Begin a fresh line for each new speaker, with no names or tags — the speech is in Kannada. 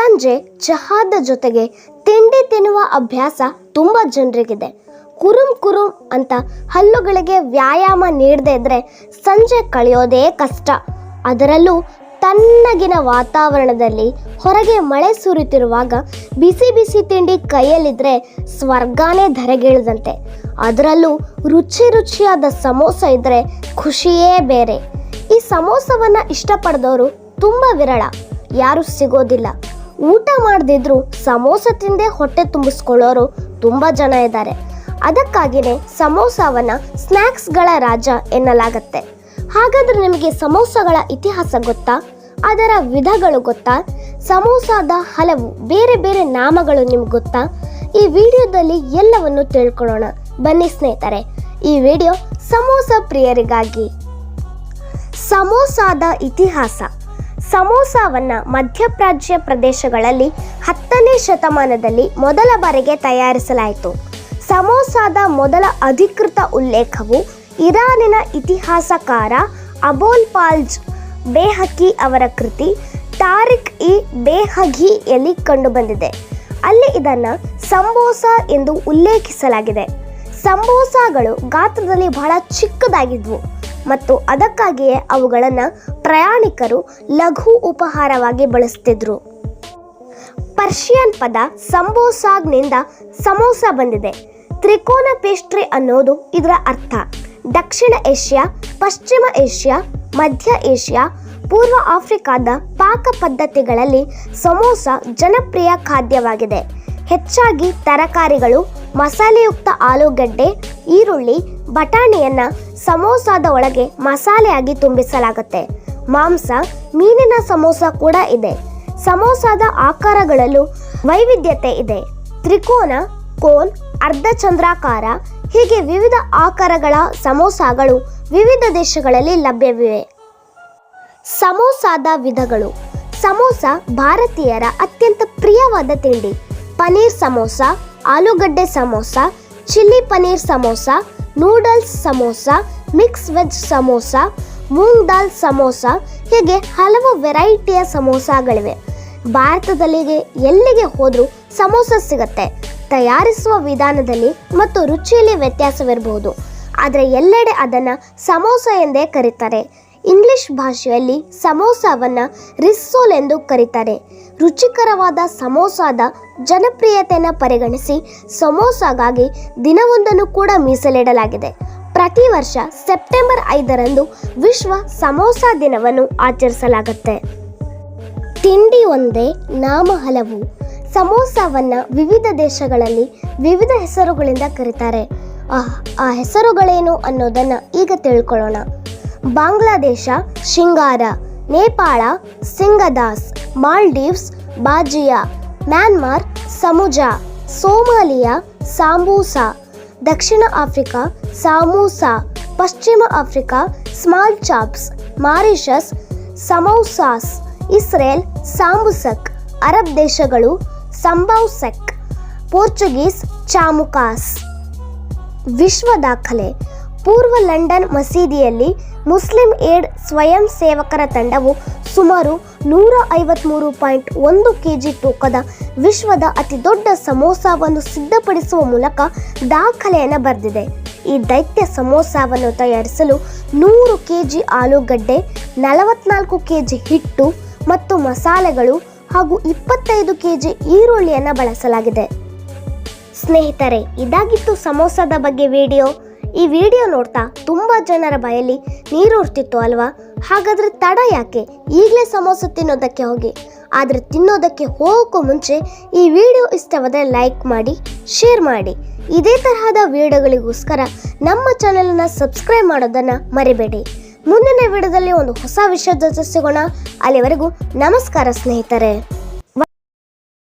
ಸಂಜೆ ಚಹಾದ ಜೊತೆಗೆ ತಿಂಡಿ ತಿನ್ನುವ ಅಭ್ಯಾಸ ತುಂಬ ಜನರಿಗಿದೆ. ಕುರುಂ ಕುರುಂ ಅಂತ ಹಲ್ಲುಗಳಿಗೆ ವ್ಯಾಯಾಮ ನೀಡದೇ ಇದ್ರೆ ಸಂಜೆ ಕಳೆಯೋದೇ ಕಷ್ಟ. ಅದರಲ್ಲೂ ತಣ್ಣಗಿನ ವಾತಾವರಣದಲ್ಲಿ ಹೊರಗೆ ಮಳೆ ಸುರಿತಿರುವಾಗ ಬಿಸಿ ಬಿಸಿ ತಿಂಡಿ ಕೈಯಲ್ಲಿದ್ರೆ ಸ್ವರ್ಗಾನೇ ಧರೆಗಿಳಿದಂತೆ. ಅದರಲ್ಲೂ ರುಚಿ ರುಚಿಯಾದ ಸಮೋಸ ಇದ್ರೆ ಖುಷಿಯೇ ಬೇರೆ. ಈ ಸಮೋಸವನ್ನು ಇಷ್ಟಪಡದವರು ತುಂಬ ವಿರಳ. ಯಾರು ಸಿಗೋದಿಲ್ಲ. ಊಟ ಮಾಡದಿದ್ರು ಸಮೋಸ ತಿಂದೇ ಹೊಟ್ಟೆ ತುಂಬಿಸ್ಕೊಳ್ಳೋರು ತುಂಬ ಜನ ಇದ್ದಾರೆ. ಅದಕ್ಕಾಗಿಯೇ ಸಮೋಸವನ್ನು ಸ್ನ್ಯಾಕ್ಸ್ಗಳ ರಾಜ ಎನ್ನಲಾಗತ್ತೆ. ಹಾಗಾದ್ರೆ ನಿಮಗೆ ಸಮೋಸಗಳ ಇತಿಹಾಸ ಗೊತ್ತಾ? ಅದರ ವಿಧಗಳು ಗೊತ್ತಾ? ಸಮೋಸಾದ ಹಲವು ಬೇರೆ ಬೇರೆ ನಾಮಗಳು ನಿಮ್ಗೆ ಗೊತ್ತಾ? ಈ ವಿಡಿಯೋದಲ್ಲಿ ಎಲ್ಲವನ್ನು ತಿಳ್ಕೊಳ್ಳೋಣ. ಬನ್ನಿ ಸ್ನೇಹಿತರೆ, ಈ ವಿಡಿಯೋ ಸಮೋಸ ಪ್ರಿಯರಿಗಾಗಿ. ಸಮೋಸಾದ ಇತಿಹಾಸ. ಸಮೋಸಾವನ್ನ ಮಧ್ಯಪ್ರಾಚ್ಯ ಪ್ರದೇಶಗಳಲ್ಲಿ ಹತ್ತನೇ ಶತಮಾನದಲ್ಲಿ ಮೊದಲ ಬಾರಿಗೆ ತಯಾರಿಸಲಾಯಿತು. ಸಮೋಸಾದ ಮೊದಲ ಅಧಿಕೃತ ಉಲ್ಲೇಖವು ಇರಾನಿನ ಇತಿಹಾಸಕಾರ ಅಬೋಲ್ ಪಾಲ್ಜ್ ಬೇಹಕಿ ಅವರ ಕೃತಿ ತಾರಿಕ್ ಇ ಬೇಹಘಿಯಲ್ಲಿ ಕಂಡುಬಂದಿದೆ. ಅಲ್ಲಿ ಇದನ್ನು ಸಂಬೋಸ ಎಂದು ಉಲ್ಲೇಖಿಸಲಾಗಿದೆ. ಸಂಬೋಸಾಗಳು ಗಾತ್ರದಲ್ಲಿ ಬಹಳ ಚಿಕ್ಕದಾಗಿದ್ವು. ಮತ್ತು ಅದಕ್ಕಾಗಿಯೇ ಅವುಗಳನ್ನು ಪ್ರಯಾಣಿಕರು ಲಘು ಉಪಹಾರವಾಗಿ ಬಳಸ್ತಿದ್ರು. ಪರ್ಷಿಯನ್ ಪದ ಸಂಬೋಸಾಗ್ನಿಂದ ಸಮೋಸ ಬಂದಿದೆ. ತ್ರಿಕೋನ ಪೇಸ್ಟ್ರಿ ಅನ್ನೋದು ಇದರ ಅರ್ಥ. ದಕ್ಷಿಣ ಏಷ್ಯಾ, ಪಶ್ಚಿಮ ಏಷ್ಯಾ, ಮಧ್ಯ ಏಷ್ಯಾ, ಪೂರ್ವ ಆಫ್ರಿಕಾದ ಪಾಕ ಪದ್ಧತಿಗಳಲ್ಲಿ ಸಮೋಸ ಜನಪ್ರಿಯ ಖಾದ್ಯವಾಗಿದೆ. ಹೆಚ್ಚಾಗಿ ತರಕಾರಿಗಳು, ಮಸಾಲೆಯುಕ್ತ ಆಲೂಗಡ್ಡೆ, ಈರುಳ್ಳಿ ಬಟಾಣಿಯನ್ನ ಸಮೋಸಾದ ಒಳಗೆ ಮಸಾಲೆಯಾಗಿ ತುಂಬಿಸಲಾಗುತ್ತೆ. ಮಾಂಸ, ಮೀನಿನ ಸಮೋಸ ಕೂಡ ಇದೆ. ಸಮೋಸಾದ ಆಕಾರಗಳಲ್ಲೂ ವೈವಿಧ್ಯತೆ ಇದೆ. ತ್ರಿಕೋನ, ಕೋನ್ ಅರ್ಧಚಂದ್ರಾಕಾರ ಹೀಗೆ ವಿವಿಧ ಆಕಾರಗಳ ಸಮೋಸಾಗಳು ವಿವಿಧ ದೇಶಗಳಲ್ಲಿ ಲಭ್ಯವಿವೆ. ಸಮೋಸಾದ ವಿಧಗಳು. ಸಮೋಸ ಭಾರತೀಯರ ಅತ್ಯಂತ ಪ್ರಿಯವಾದ ತಿಂಡಿ. ಪನೀರ್ ಸಮೋಸ, ಆಲೂಗಡ್ಡೆ samosa, chilli paneer samosa noodles samosa, mix veg samosa, moong dal samosa, ಹೀಗೆ ಹಲವು ವೆರೈಟಿಯ ಸಮೋಸಗಳಿವೆ. ಭಾರತದಲ್ಲಿ ಎಲ್ಲಿಗೆ ಹೋದರೂ ಸಮೋಸ ಸಿಗುತ್ತೆ. ತಯಾರಿಸುವ ವಿಧಾನದಲ್ಲಿ ಮತ್ತು ರುಚಿಯಲ್ಲಿ ವ್ಯತ್ಯಾಸವಿರಬಹುದು. ಆದರೆ ಎಲ್ಲೆಡೆ ಅದನ್ನು ಸಮೋಸ ಎಂದೇ ಕರೀತಾರೆ. ಇಂಗ್ಲಿಷ್ ಭಾಷೆಯಲ್ಲಿ ಸಮೋಸವನ್ನು ರಿಸ್ಸೋಲ್ ಎಂದು ಕರೀತಾರೆ. ರುಚಿಕರವಾದ ಸಮೋಸಾದ ಜನಪ್ರಿಯತೆಯನ್ನು ಪರಿಗಣಿಸಿ ಸಮೋಸಾಗಾಗಿ ದಿನವೊಂದನ್ನು ಕೂಡ ಮೀಸಲಿಡಲಾಗಿದೆ. ಪ್ರತಿ ವರ್ಷ ಸೆಪ್ಟೆಂಬರ್ ಐದರಂದು ವಿಶ್ವ ಸಮೋಸಾ ದಿನವನ್ನು ಆಚರಿಸಲಾಗುತ್ತೆ. ತಿಂಡಿ ಒಂದೇ ನಾಮ ಹಲವು. ಸಮೋಸಾವನ್ನು ವಿವಿಧ ದೇಶಗಳಲ್ಲಿ ವಿವಿಧ ಹೆಸರುಗಳಿಂದ ಕರೀತಾರೆ. ಆ ಆ ಹೆಸರುಗಳೇನು ಅನ್ನೋದನ್ನು ಈಗ ತಿಳ್ಕೊಳ್ಳೋಣ. Bangladesh, shingara, Nepal, singadas Maldives, bajiya, Myanmar, samuza, Somalia, sambusa, ದಕ್ಷಿಣ ಆಫ್ರಿಕಾ, ಸಾಮೂಸಾ, ಪಶ್ಚಿಮ Africa, small chops, Mauritius, samoussas, Israel, sambusak, Arab ದೇಶಗಳು, ಸಂಬೌಸೆಕ್, ಪೋರ್ಚುಗೀಸ್, ಚಾಮುಕಾಸ್. ವಿಶ್ವ ದಾಖಲೆ. ಪೂರ್ವ ಲಂಡನ್ ಮಸೀದಿಯಲ್ಲಿ ಮುಸ್ಲಿಂ ಏಡ್ ಸ್ವಯಂ ಸೇವಕರ ತಂಡವು ಸುಮಾರು ನೂರ ಐವತ್ತ್ಮೂರು ಪಾಯಿಂಟ್ ಒಂದು ಕೆ ಜಿ ತೂಕದ ವಿಶ್ವದ ಅತಿ ದೊಡ್ಡ ಸಮೋಸಾವನ್ನು ಸಿದ್ಧಪಡಿಸುವ ಮೂಲಕ ದಾಖಲೆಯನ್ನು ಬರೆದಿದೆ. ಈ ದೈತ್ಯ ಸಮೋಸಾವನ್ನು ತಯಾರಿಸಲು ನೂರು ಕೆ ಜಿ ಆಲೂಗಡ್ಡೆ, ನಲವತ್ನಾಲ್ಕು ಕೆ ಜಿ ಹಿಟ್ಟು ಮತ್ತು ಮಸಾಲೆಗಳು ಹಾಗೂ ಇಪ್ಪತ್ತೈದು ಕೆ ಜಿ ಈರುಳ್ಳಿಯನ್ನು ಬಳಸಲಾಗಿದೆ. ಸ್ನೇಹಿತರೆ, ಇದಾಗಿತ್ತು ಸಮೋಸದ ಬಗ್ಗೆ ವಿಡಿಯೋ. ಈ ವಿಡಿಯೋ ನೋಡ್ತಾ ತುಂಬ ಜನರ ಬಾಯಲ್ಲಿ ನೀರೂರ್ತಿತ್ತು ಅಲ್ವಾ? ಹಾಗಾದ್ರೆ ತಡ ಯಾಕೆ? ಈಗಲೇ ಸಮೋಸ ತಿನ್ನೋದಕ್ಕೆ ಹೋಗಿ. ಆದರೆ ತಿನ್ನೋದಕ್ಕೆ ಹೋಗೋಕ್ಕೂ ಮುಂಚೆ ಈ ವಿಡಿಯೋ ಇಷ್ಟವಾದರೆ ಲೈಕ್ ಮಾಡಿ, ಶೇರ್ ಮಾಡಿ. ಇದೇ ತರಹದ ವಿಡಿಯೋಗಳಿಗೋಸ್ಕರ ನಮ್ಮ ಚಾನಲನ್ನು ಸಬ್ಸ್ಕ್ರೈಬ್ ಮಾಡೋದನ್ನು ಮರಿಬೇಡಿ. ಮುಂದಿನ ವಿಡಿಯೋದಲ್ಲಿ ಒಂದು ಹೊಸ ವಿಷಯದ ಜೊತೆ ಸಿಗೋಣ. ಅಲ್ಲಿವರೆಗೂ ನಮಸ್ಕಾರ ಸ್ನೇಹಿತರೆ.